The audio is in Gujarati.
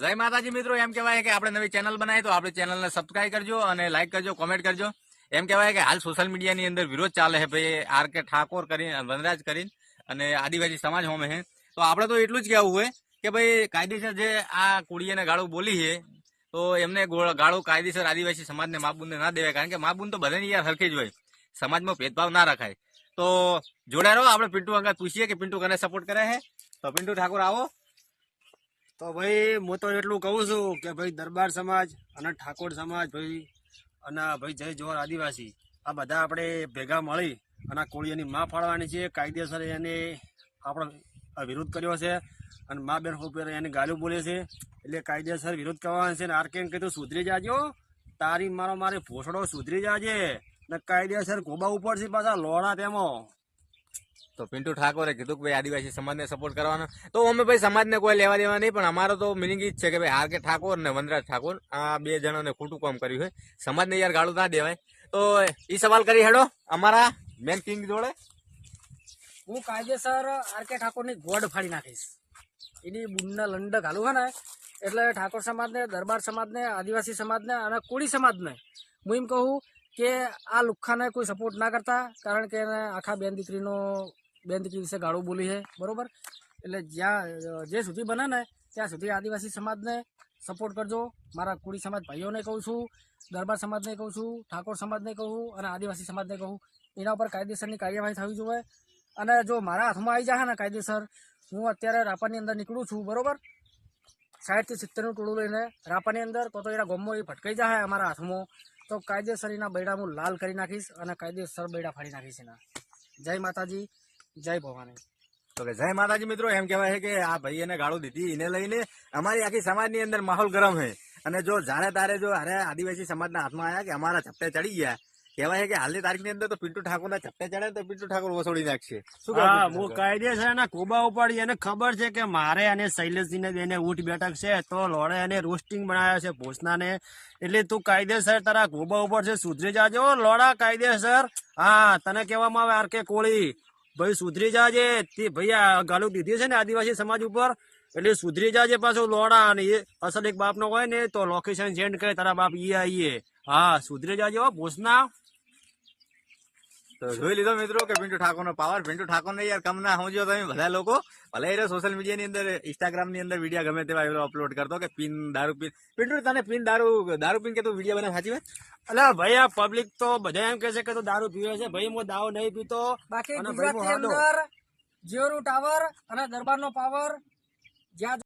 જય માતાજી મિત્રો, એમ કહેવાય કે આપણે નવી ચેનલ બનાવી, તો આપણે ચેનલને સબસ્ક્રાઈબ કરજો અને લાઈક કરજો કોમેન્ટ કરજો. એમ કહેવાય કે હાલ સોશિયલ મીડિયાની અંદર વિરોધ ચાલે છે ભાઈ આર કે ઠાકોર કરીને, વનરાજ કરીને અને આદિવાસી સમાજ હોમે છે. તો આપણે તો એટલું જ કહેવું હોય કે ભાઈ, કાયદેસર જે આ કુડીએને ગાળું બોલી છે, તો એમને ગોળ- કાયદેસર આદિવાસી સમાજને માબુંદને ના દેવાય, કારણ કે માબુંદ તો બધાની યાર હરખી જ હોય. સમાજમાં ભેદભાવ ના રખાય. તો જોડે રહો, આપણે પિન્ટુ અંગત પૂછીએ કે પિન્ટુ કને સપોર્ટ કરે છે? તો પિન્ટુ ઠાકોર આવો. તો ભાઈ, હું તો એટલું કહું છું કે ભાઈ, દરબાર સમાજ અને ઠાકોર સમાજ ભાઈ અને ભાઈ જય જોહર આદિવાસી, આ બધા આપણે ભેગા મળી અને કોળીઓની માં ફાળવાની છે, કાયદેસર એને આપણો વિરોધ કર્યો છે અને મા બેન ઉપર એને ગાલું બોલે છે. એટલે કાયદેસર વિરોધ કરવાનો છે ને આર કેમ કીધું, સુધરી જાજો, તારી મારો મારે ભોસડો સુધરી જાજે ને કાયદેસર ગોબા ઉપર છે પાછા લોડા તેમાં. તો પિન્ટુ ઠાકોરે કીધું કે ભાઈ આદિવાસી સમાજને સપોર્ટ કરવાનો. તો અમે ભાઈ સમાજને કોઈ લેવા દેવા નહીં, પણ અમારો તો મિનિંગ જ છે કે ભાઈ આર કે ઠાકોર ને વનરાજ ઠાકોર, આ બે જણાને ખોટું કામ કર્યું હોય સમાજને યાર ગાળું ના દેવાય. તો એ સવાલ કરી હેડો, અમારા મેન કિંગ જોડે. હું કાયદેસર આર કે ઠાકોરની ગોડ ફાડી નાખીશ. એની બુનના લંડ ઘાલું હે ને, એટલે ઠાકોર સમાજને, દરબાર સમાજને, આદિવાસી સમાજને અને કોળી સમાજને હું એમ કહું કે આ લુખ્ખાને કોઈ સપોર્ટ ના કરતા, કારણ કે આખા બેન દીકરીનો બેન દીકરી વિશે ગાળું બોલી છે, બરોબર? એટલે જ્યાં જે સુધી બને ને, ત્યાં સુધી આદિવાસી સમાજને સપોર્ટ કરજો. મારા કુળી સમાજ ભાઈઓને કહું છું, દરબાર સમાજને કહું છું, ઠાકોર સમાજને કહું અને આદિવાસી સમાજને કહું. એના ઉપર કાયદેસરની કાર્યવાહી થવી જોઈએ. અને જો મારા હાથમાં આવી જાય ને કાયદેસર, હું અત્યારે રાપાની અંદર નીકળું છું, બરાબર? સાઠથી સિત્તેરનું ટોળું લઈને રાપાની અંદર, તો તો એના ગોમમાં એ ભટકાઈ જાય અમારા હાથમાં. તો કાયદેસર એના બૈડા હું લાલ કરી નાખીશ અને કાયદેસર બૈડા ફાડી નાખીશ એના. જય માતાજી. જય ભવાની તો કે જય માતાજી મિત્રો એમ કહેવાય છે કે આ ભાઈ એને ગાળો દીધી એને લઈને અમારી આખી સમાજની અંદર માહોલ ગરમ છે. અને જો જાણે તારે જો અરે આદિવાસી સમાજના હાથમાં આવ્યા કે અમારા ચપટે ચડી ગયા કહેવાય છે કે હાલની તારીખની અંદર તો પિન્ટુ ઠાકોરના ચપટે ચડે તો પિન્ટુ ઠાકોર વસોડી નાખશે. શું હા હું? કાયદેસર એના કોબા ઉપાડી એને ખબર છે કે મારે અને શૈલેષજીને બેને ઊંટ બેઠક છે તો લોડે એને રોસ્ટિંગ બનાવ્યા છે ભોસનાને. એટલે તું કાયદેસર તારા કોબા ઉપર છે સુધરી જાજો. લોડા કાયદેસર. હા તને કહેવામાં આવે આર કે કોળી. ભાઈ સુધરી જાજે. તે ભાઈ ગાલું દીધી છે ને આદિવાસી સમાજ ઉપર. એટલે સુધરી જાજે પાછું લોડા અને એ અસલ એક બાપનો હોય ને તો લોકેશન સેન્ડ કરે, તારા બાપ ઈ આઈએ. હા, સુધરી જાજે હો, ભોસના. તો જોઈ લીધો મિત્રો કે પિન્ટુ ઠાકોર નો પાવર પિન્ટુ ઠાકોર ને યાર કમ ના સમજો તમે બધા લોકો. ભલે એ સોશિયલ મીડિયા ની અંદર ઇન્સ્ટાગ્રામની અંદર વીડિયો ગમે તેવા એવો અપલોડ કરતો કે પિન દારૂ પીન. પિન્ટુ તને પિન દારૂ દારૂ પીન કે તું વીડિયો બનાવ? સાચી વાત? અલા ભાઈ આ પબ્લિક તો બધા એમ કે છે કે તું દારૂ પીવે છે. ભાઈ હું દાવો નહીં પીતો. બાકી ગુજરાતની. અંદર જીઓનું ટાવર અને દરબારનો પાવર જ્યાં